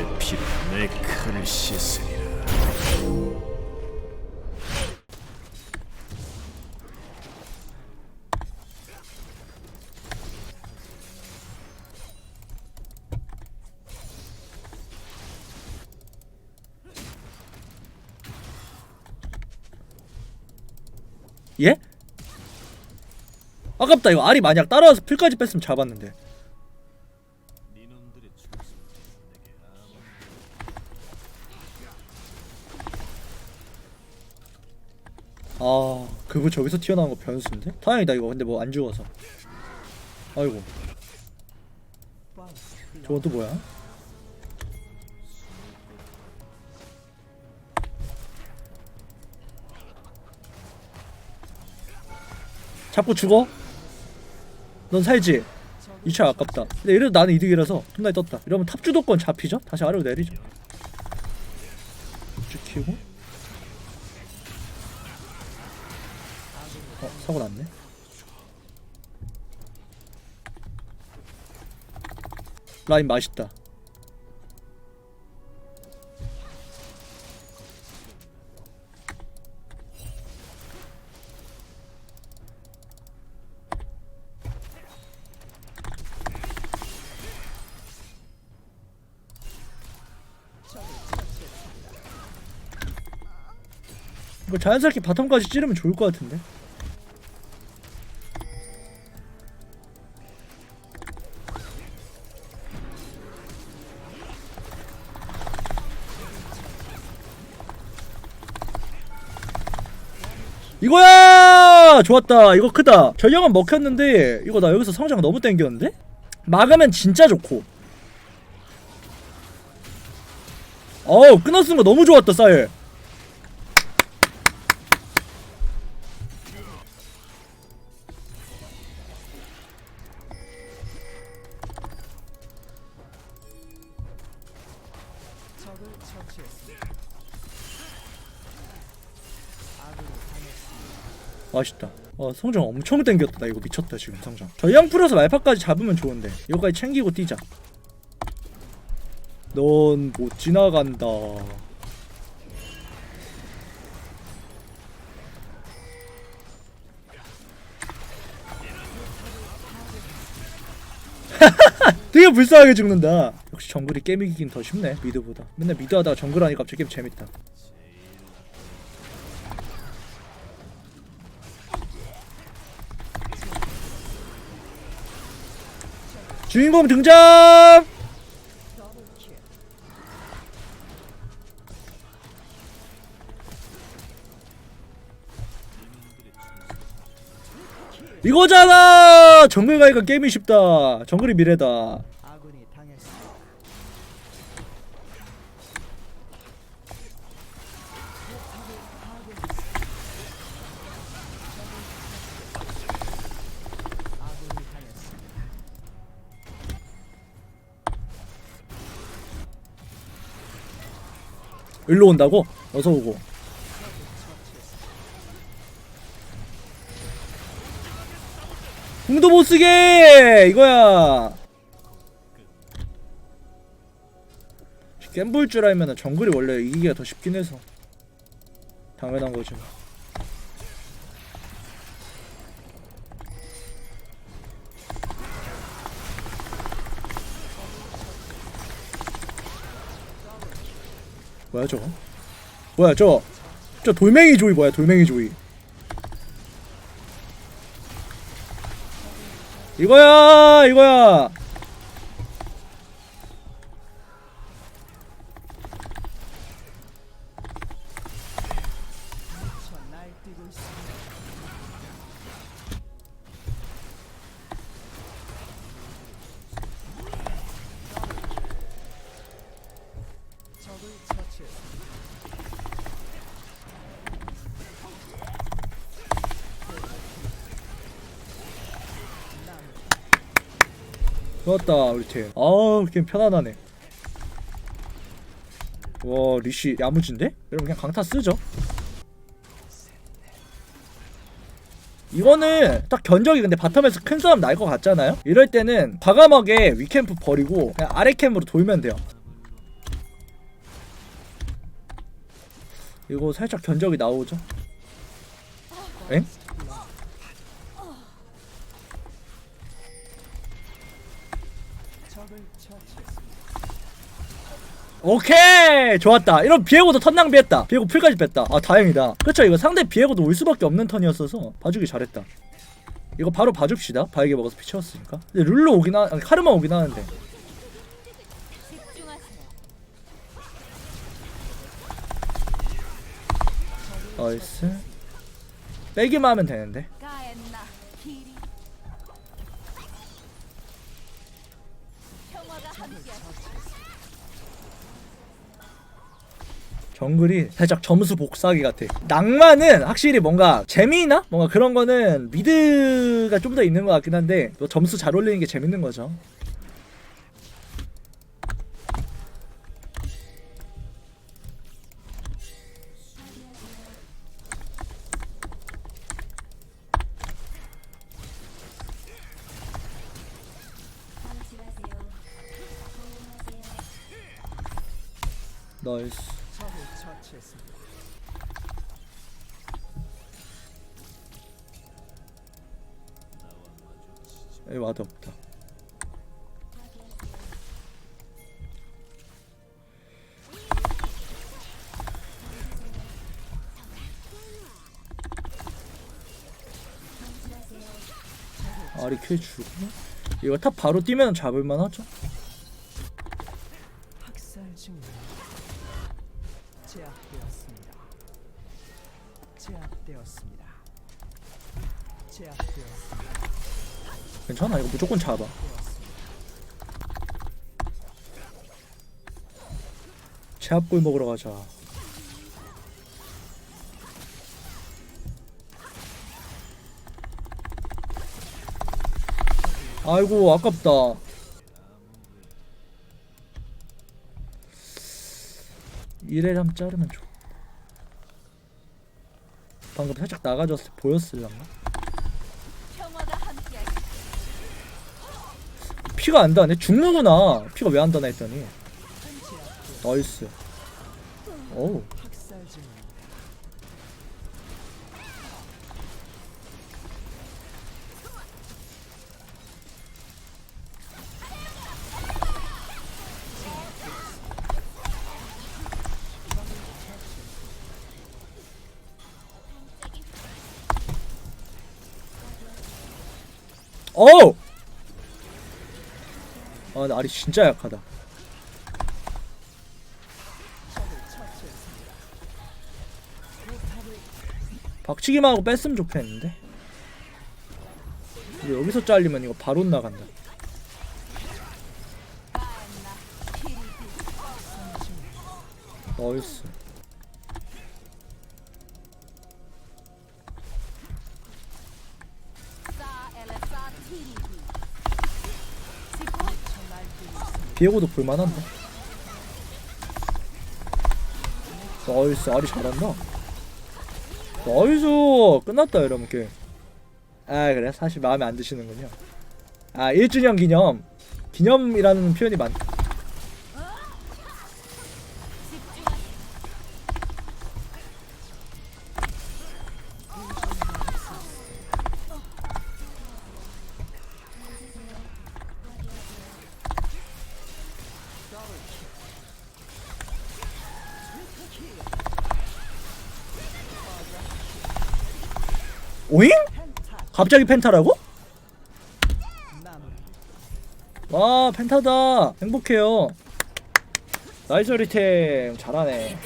그들의 피로 내 칼을 씻으리라. 예? 아깝다 이거 알이 만약 따라와서 필까지 뺐으면 잡았는데 아 그거 저기서 튀어나온 거 변수인데? 다행이다 이거 근데 뭐 안 죽어서 아이고 저건 또 뭐야? 잡고 죽어? 넌 살지? 2차 아깝다 근데 이래도 나는 이득이라서 톱라이 떴다 이러면 탑 주도권 잡히죠? 다시 아래로 내리죠 찍히고 어 사고 났네. 라인 맛있다. 이거 자연스럽게 바텀까지 찌르면 좋을 것 같은데 이거야! 좋았다. 이거 크다. 전령은 먹혔는데 이거 나 여기서 성장 너무 땡겼는데? 막으면 진짜 좋고. 어우 끊어 쓴거 너무 좋았다 쌀 맛있다. 어 성장 엄청 땡겼다. 나 이거 미쳤다 지금 성장. 전령 풀어서 말파까지 잡으면 좋은데 이거까지 챙기고 뛰자. 넌 못 지나간다. 되게 불쌍하게 죽는다. 역시 정글이 게임 이기긴 더 쉽네 미드보다. 맨날 미드 하다가 정글 하니까 갑자기 게임 재밌다. 주인공 등장! 이거잖아! 정글 가니까 게임이 쉽다. 정글이 미래다. 일로 온다고? 어서 오고. 궁도 못 쓰게! 이거야. 겜볼 줄 알면 정글이 원래 이기기가 더 쉽긴 해서. 당연한 거지. 뭐. 뭐야 저거? 뭐야 저? 저 돌멩이 조이 뭐야 돌멩이 조이 이거야 이거야 좋았다 우리 팀 아우 게임 편안하네 와 리쉬 야무진데? 여러분 그냥 강타 쓰죠 이거는 딱 견적이 근데 바텀에서 큰 싸움 날 것 같잖아요? 이럴 때는 과감하게 위캠프 버리고 그냥 아래 캠으로 돌면 돼요 이거 살짝 견적이 나오죠? 엥? 오케이! 좋았다. 이런 비에고도 턴 낭비했다. 비에고 풀까지 뺐다. 아 다행이다. 그쵸 이거 상대 비에고도 올 수밖에 없는 턴이었어서 봐주기 잘했다. 이거 바로 봐줍시다. 바에게 먹어서 피 채웠으니까. 근데 룰로 오긴 하 아니 카르마 오긴 하는데. 나이스. 빼기만 하면 되는데 정글이 살짝 점수 복사하기 같아. 낭만은 확실히 뭔가 재미나 뭔가 그런 거는 미드가 좀 더 있는 것 같긴 한데 또 점수 잘 올리는 게 재밌는 거죠. 나이스. 적을 처치했습니다. 에 와도 없다. 아리 킬 주고 이거 탑 바로 뛰면 잡을만 하죠. 괜찮아 이거 무조건 잡아. 제압골 먹으러 가자. 아이고 아깝다. 이래람 자르면 좋아. 방금 살짝 나가졌을? 평화가 피가 안 다네. 죽는구나. 피가 왜 안 다나 했더니. 나이스. 어우. 어우! 아, 근데 알이 진짜 약하다. 박치기만 하고 뺐으면 좋겠는데. 근데 여기서 잘리면 이거 바로 나간다. 나이스. 비에고도 볼만한데. 나이스, 알이 잘한다. 나이스! 끝났다, 여러분, 게임. 아, 그래? 사실 마음에 안 드시는군요. 아, 1주년 기념. 기념이라는 표현이 많, 오잉? 갑자기 펜타라고? 와 펜타다 행복해요 나이스 리템 잘하네